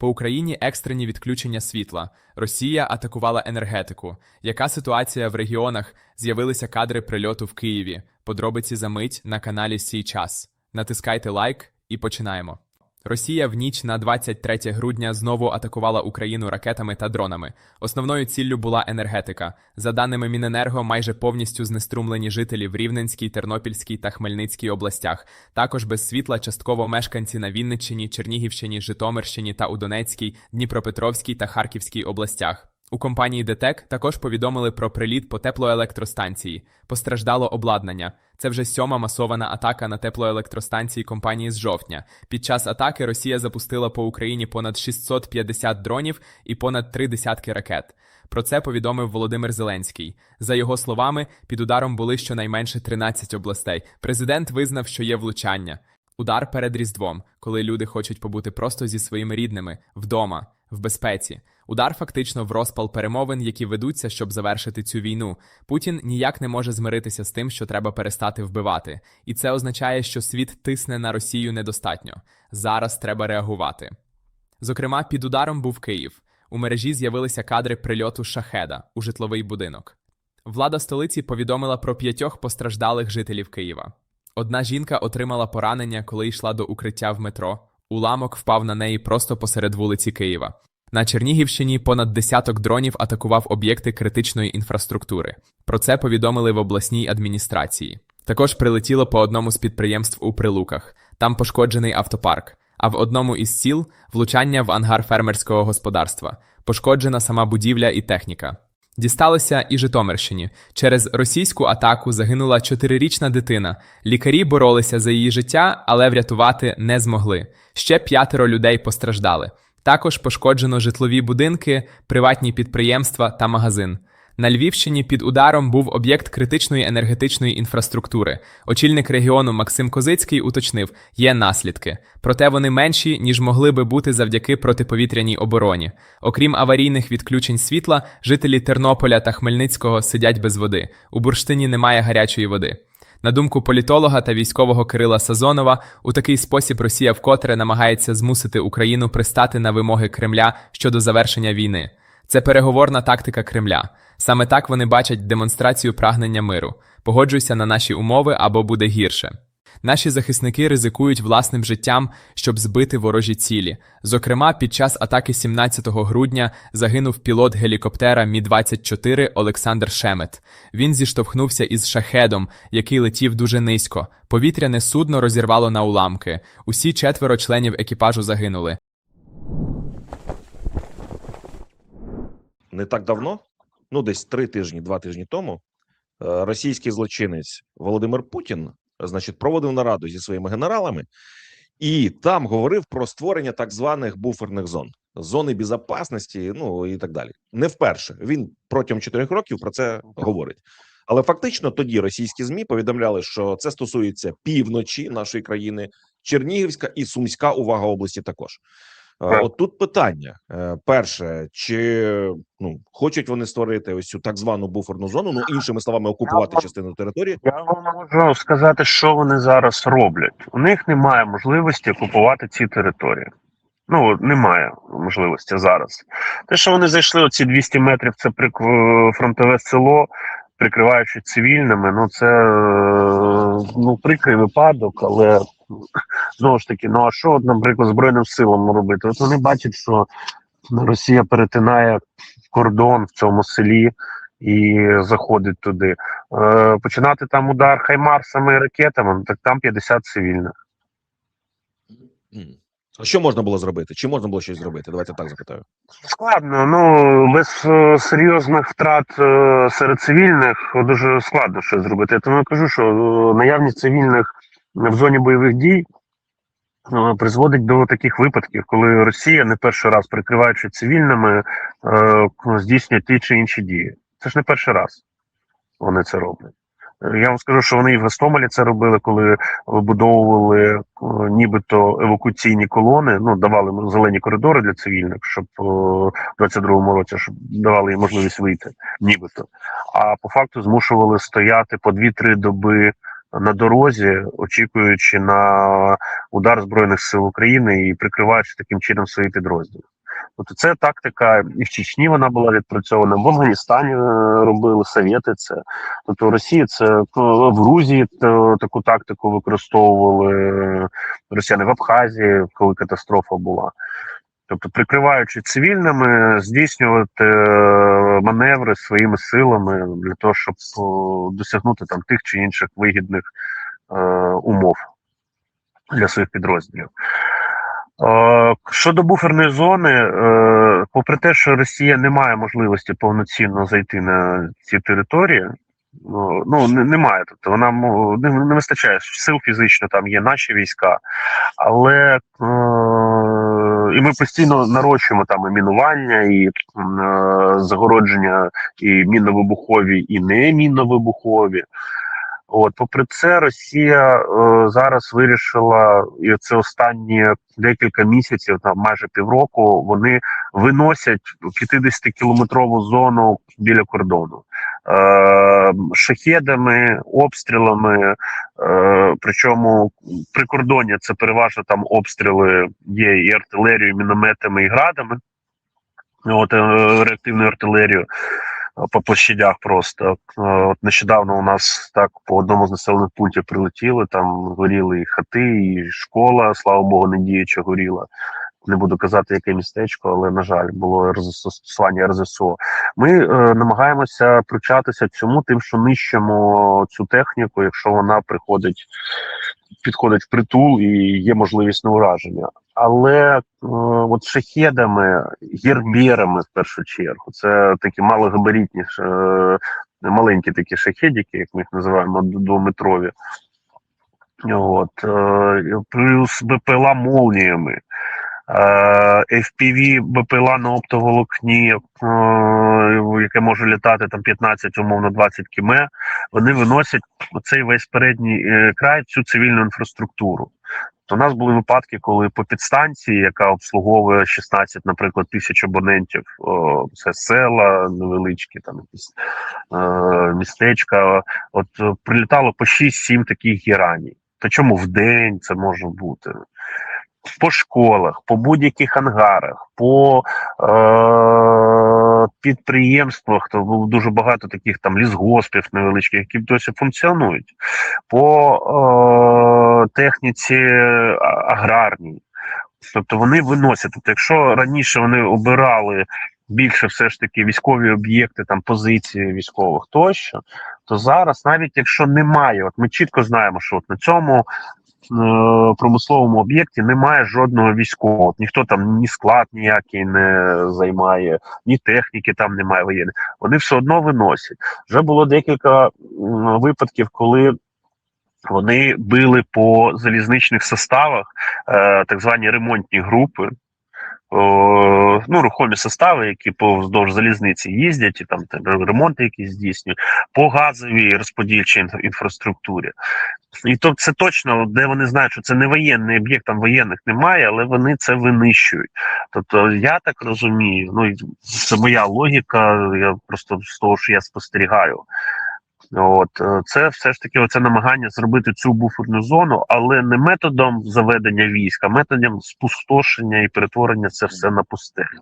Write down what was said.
По Україні екстрені відключення світла. Росія атакувала енергетику. Яка ситуація в регіонах? З'явилися кадри прильоту в Києві. Подробиці за мить на каналі Сій час. Натискайте лайк і починаємо. Росія в ніч на 23 грудня знову атакувала Україну ракетами та дронами. Основною ціллю була енергетика. За даними Міненерго, майже повністю знеструмлені жителі в Рівненській, Тернопільській та Хмельницькій областях. Також без світла частково мешканці на Вінниччині, Чернігівщині, Житомирщині та у Донецькій, Дніпропетровській та Харківській областях. У компанії ДТЕК також повідомили про приліт по теплоелектростанції. Постраждало обладнання. Це вже сьома масована атака на теплоелектростанції компанії з жовтня. Під час атаки Росія запустила по Україні понад 650 дронів і понад три десятки ракет. Про це повідомив Володимир Зеленський. За його словами, під ударом були щонайменше 13 областей. Президент визнав, що є влучання. Удар перед Різдвом, коли люди хочуть побути просто зі своїми рідними, вдома, в безпеці. Удар фактично в розпал перемовин, які ведуться, щоб завершити цю війну. Путін ніяк не може змиритися з тим, що треба перестати вбивати. І це означає, що світ тисне на Росію недостатньо. Зараз треба реагувати. Зокрема, під ударом був Київ. У мережі з'явилися кадри прильоту шахеда у житловий будинок. Влада столиці повідомила про п'ятьох постраждалих жителів Києва. Одна жінка отримала поранення, коли йшла до укриття в метро. Уламок впав на неї просто посеред вулиці Києва. На Чернігівщині понад десяток дронів атакував об'єкти критичної інфраструктури. Про це повідомили в обласній адміністрації. Також прилетіло по одному з підприємств у Прилуках. Там пошкоджений автопарк. А в одному із сіл влучання в ангар фермерського господарства. Пошкоджена сама будівля і техніка. Дісталося і Житомирщині. Через російську атаку загинула чотирирічна дитина. Лікарі боролися за її життя, але врятувати не змогли. Ще п'ятеро людей постраждали. Також пошкоджено житлові будинки, приватні підприємства та магазин. На Львівщині під ударом був об'єкт критичної енергетичної інфраструктури. Очільник регіону Максим Козицький уточнив, є наслідки, проте вони менші, ніж могли би бути завдяки протиповітряній обороні. Окрім аварійних відключень світла, жителі Тернополя та Хмельницького сидять без води. У бурштині немає гарячої води. На думку політолога та військового Кирила Сазонова, у такий спосіб Росія вкотре намагається змусити Україну пристати на вимоги Кремля щодо завершення війни. Це переговорна тактика Кремля. Саме так вони бачать демонстрацію прагнення миру. Погоджуйся на наші умови або буде гірше. Наші захисники ризикують власним життям, щоб збити ворожі цілі. Зокрема, під час атаки 17 грудня загинув пілот гелікоптера Мі-24 Олександр Шемет. Він зіштовхнувся із шахедом, який летів дуже низько. Повітряне судно розірвало на уламки. Усі четверо членів екіпажу загинули. не так давно, ну десь три тижні, два тижні тому, е, російський злочинець Володимир Путін, значить, проводив нараду зі своїми генералами, і там говорив про створення так званих буферних зон, зони безпечності, ну і так далі. Не вперше він протягом чотирьох років про це говорить. Але фактично тоді російські змі повідомляли, що це стосується півночі нашої країни, Чернігівська і Сумська увага області також. Е, От тут питання: Е, перше, чи ну хочуть вони створити ось цю так звану буферну зону, ну іншими словами, окупувати частину території. Я вам можу сказати, що вони зараз роблять. У них немає можливості окупувати ці території. Ну немає можливості зараз. Те, що вони зайшли оці 200 метрів, це прик... фронтове село, прикриваючи цивільними. Ну це е, ну прикрий випадок, але знову ж таки, ну а що, наприклад, Збройним силам робити? От вони бачать, що Росія перетинає кордон в цьому селі і заходить туди. Е, Починати там удар хаймарсами і ракетами, ну, так там 50 цивільних. А що можна було зробити? Чи можна було щось зробити? Давайте так запитаю. Складно, ну без е, серйозних втрат е, серед цивільних дуже складно щось зробити. Я тому кажу, що е, наявність цивільних в зоні бойових дій е, призводить до таких випадків, коли Росія не перший раз прикриваючи цивільними, е, здійснює ті чи інші дії. Це ж не перший раз вони це роблять. Е, Я вам скажу, що вони і в Гостомелі це робили, коли вибудовували нібито евакуаційні колони, ну давали зелені коридори для цивільних, щоб в 22-му році щоб давали їм можливість вийти, нібито. А по факту змушували стояти по 2-3 доби на дорозі, очікуючи на удар збройних сил України і прикриваючи таким чином свої підрозділи. Тобто це тактика і в Чечні вона була відпрацьована, в Афганістані е, робили совєти це. Тобто в Росії це е, в Грузії е, таку тактику використовували е, росіяни в Абхазії, коли катастрофа була. Тобто, прикриваючи цивільними, здійснювати е, маневри своїми силами для того, щоб досягнути там тих чи інших вигідних е, умов для своїх підрозділів. Е, Щодо буферної зони, попри те, що Росія не має можливості повноцінно зайти на ці території, ну, ну немає. Тобто вона не, вистачає сил фізично, там є наші війська, але і ми постійно нарощуємо там і мінування, і е, загородження, і мінно-вибухові, і не мінно-вибухові. От, попри це, Росія е, зараз вирішила, і це останні декілька місяців, там майже півроку, вони виносять 50-кілометрову зону біля кордону шахедами, обстрілами. Е, причому прикордоння це переважно там обстріли є і артилерією, і мінометами, і градами. От е, реактивною артилерією е, по площадях просто. Е, От нещодавно у нас так по одному з населених пунктів прилетіли, там горіли і хати, і школа, слава Богу, не діюча горіла. Не буду казати, яке містечко, але на жаль, було застосування РЗСО. Ми е, намагаємося причатися цьому, тим, що нищимо цю техніку, якщо вона приходить, підходить в притул і є можливість на ураження. Але е, от шахедами, герберами в першу чергу, це такі малогабаритні, е, маленькі такі шахедики, як ми їх називаємо, двометрові. От, е, плюс БПЛА молніями. Е, FPV БПЛА на оптоволокні, е, яке може літати там 15, умовно 20 км, вони виносять оцей весь передній е, край, цю цивільну інфраструктуру. У нас були випадки, коли по підстанції, яка обслуговує 16, наприклад, тисяч абонентів, о, це села невеличкі, там якісь містечка, от прилітало по 6-7 таких гераній. То чому в день це може бути? По школах, по будь-яких ангарах, по е- підприємствах, то було дуже багато таких там лісгоспів невеличких, які досі функціонують, по е- техніці аграрній. Тобто вони виносять. Тобто, якщо раніше вони обирали більше все ж таки військові об'єкти, там позиції військових тощо, то зараз, навіть якщо немає, от ми чітко знаємо, що от на цьому промисловому об'єкті немає жодного військового. Ніхто там ні склад ніякий не займає, ні техніки там немає воєнної. Вони все одно виносять. Вже було декілька випадків, коли. Вони били по залізничних составах, е, так звані ремонтні групи, ну, рухомі состави, які повздовж залізниці їздять, і там ремонти якісь здійснюють, по газовій розподільчій інфраструктурі. І то це точно, де вони знають, що це не воєнний об'єкт, там воєнних немає, але вони це винищують. Тобто, я так розумію, ну це моя логіка, я просто з того, що я спостерігаю. От е, це все ж таки оце намагання зробити цю буферну зону, але не методом заведення війська, методом спустошення і перетворення це все на пустелю.